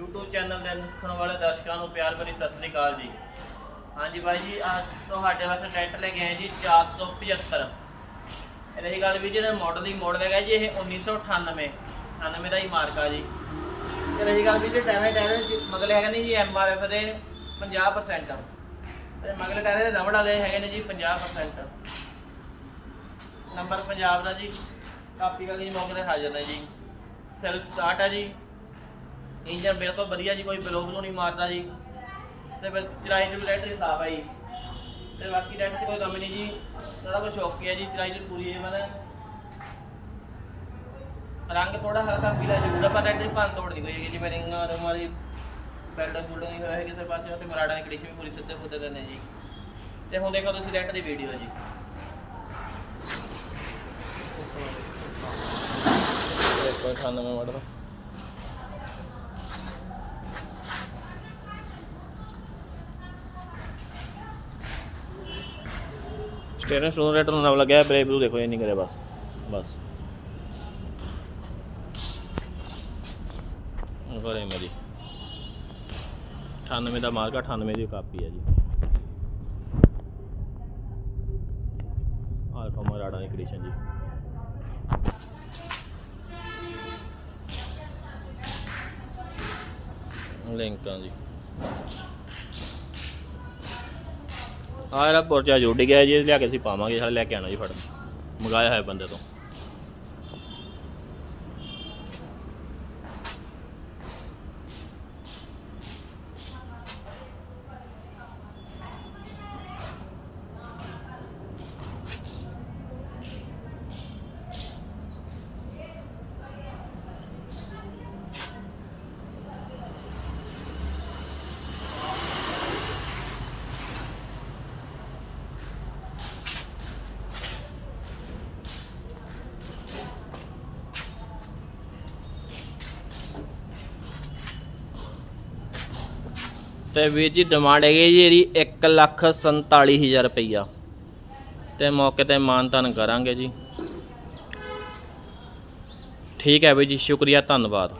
YouTube channel ਦੇ ਦੇਖਣ ਵਾਲੇ ਦਰਸ਼ਕਾਂ ਨੂੰ ਪਿਆਰ ਭਰੀ ਸਤਿ ਸ੍ਰੀ ਅਕਾਲ ਜੀ। ਹਾਂਜੀ ਬਾਈ ਜੀ ਅੱਜ ਤੁਹਾਡੇ ਵਾਸਤੇ ਟਰੈਕਟਰ ਲੈ ਕੇ ਆਏ ਜੀ 475 ਇਹ ਰਹੀ ਗੱਲ ਵੀ ਜਿਹੜਾ ਮਾਡਲ ਹੀ ਮਾਡਲ ਹੈਗਾ ਜੀ, ਇਹ 1998 98 ਦਾ ਹੀ ਮਾਰਕ ਆ ਜੀ। ਤੇ ਰਹੀ ਗੱਲ ਵੀ ਜੇ ਟਾਇਰ ਟਾਇਰ ਮਗਲੇ ਹੈਗੇ ਨੇ ਜੀ ਐਮਆਰਐਫ ਦੇ 50% ਤੇ ਮਗਲੇ ਟਾਇਰ ਦੇ ਰਬੜ ਵਾਲੇ ਹੈਗੇ ਨੇ ਜੀ 50% ਨੰਬਰ ਪੰਜਾਬ ਦਾ ਜੀ, ਕਾਪੀ ਵਾਲੀ ਜੀ ਮੌਕੇ ਤੇ ਹਾਜ਼ਰ ਨੇ ਜੀ। ਸੈਲਫ ਸਟਾਰਟ ਆ ਜੀ। ਇੰਜਨ ਬਿਲਕੁਲ ਵਧੀਆ ਜੀ, ਕੋਈ ਬਲੋ ਬਲੋ ਨਹੀਂ ਮਾਰਦਾ ਜੀ। ਤੇ ਫਿਰ ਚਲਾਈ ਦੀ ਬੈਟਰੀ ਸਾਫ਼ ਹੈ ਜੀ। ਤੇ ਬਾਕੀ ਰੈਡ ਤੇ ਕੋਈ ਕਮੀ ਨਹੀਂ ਜੀ। ਸਾਰਾ ਕੁਝ ਓਕੇ ਹੈ ਜੀ, ਚਲਾਈ ਦੀ ਪੂਰੀ ਹੈ ਮਤਲਬ ਰੰਗ ਥੋੜਾ ਹਲਕਾ ਪੀਲਾ ਜ਼ਰੂਰ ਹੈ ਪਰ ਰੈਡ ਦੀ ਭੰਨ ਤੋੜ ਨਹੀਂ ਕੋਈ ਹੈਗੀ ਜਿਵੇਂ ਰਿੰਗਾਂ ਰਮਾਰੀ ਬੈਲਟ ਬੁਲਟ ਨਹੀਂ ਹੋਇਆ ਹੈ ਕਿਸੇ ਪਾਸੇ ਤੇ ਮਰਾੜਾ ਦੀ ਕੰਡੀਸ਼ਨ ਵੀ ਪੂਰੀ ਸਿੱਧੇ ਫੁੱਦੇ ਦੇ ਜੀ। ਤੇ ਹੁਣ ਦੇਖੋ ਤੁਸੀਂ ਰੈਡ ਦੀ ਵੀਡੀਓ ਜੀ। ਦੇਖੋ 98 ਮਾਡਲ ਸਟੇਰਿੰਗ ਸਟੋਨ ਰੇਟ ਨੂੰ ਨਵ ਲੱਗਿਆ ਬ੍ਰੇਕ ਬਲੂ ਦੇਖੋ ਇਹ ਨਹੀਂ ਕਰਿਆ ਬਸ ਬਸ। ਬਰੇ ਮੇਰੀ 98 ਦਾ। ਮਾਰਕਾ 98 ਦੀ ਕਾਪੀ ਹੈ ਜੀ। ਆਲਫਾ ਮਰਾੜਾ ਦੀ ਕੰਡੀਸ਼ਨ ਜੀ। ਲਿੰਕਾਂ ਜੀ। ਆ ਇਹਦਾ ਪਰਚਾ ਜੁੜ ਗਿਆ ਜੀ ਇਹ ਲਿਆ ਕੇ ਅਸੀਂ ਪਾਵਾਂਗੇ ਹਾਲੇ ਲੈ ਕੇ ਆਣਾ ਜੀ ਫੜ। ਮੰਗਾਇਆ ਹੋਇਆ ਬੰਦੇ ਤੋਂ। ਤੇ ਵੀਰ ਜੀ ਡਿਮਾਂਡ ਹੈਗੀ ਜੀ ਇਹਦੀ 1 ਲੱਖ 47000 ਰੁਪਈਆ। ਤੇ ਮੌਕੇ ਤੇ ਮਾਨਤਨ ਕਰਾਂਗੇ ਜੀ। ਠੀਕ ਹੈ ਵੀਰ ਜੀ, ਸ਼ੁਕਰੀਆ, ਧੰਨਵਾਦ।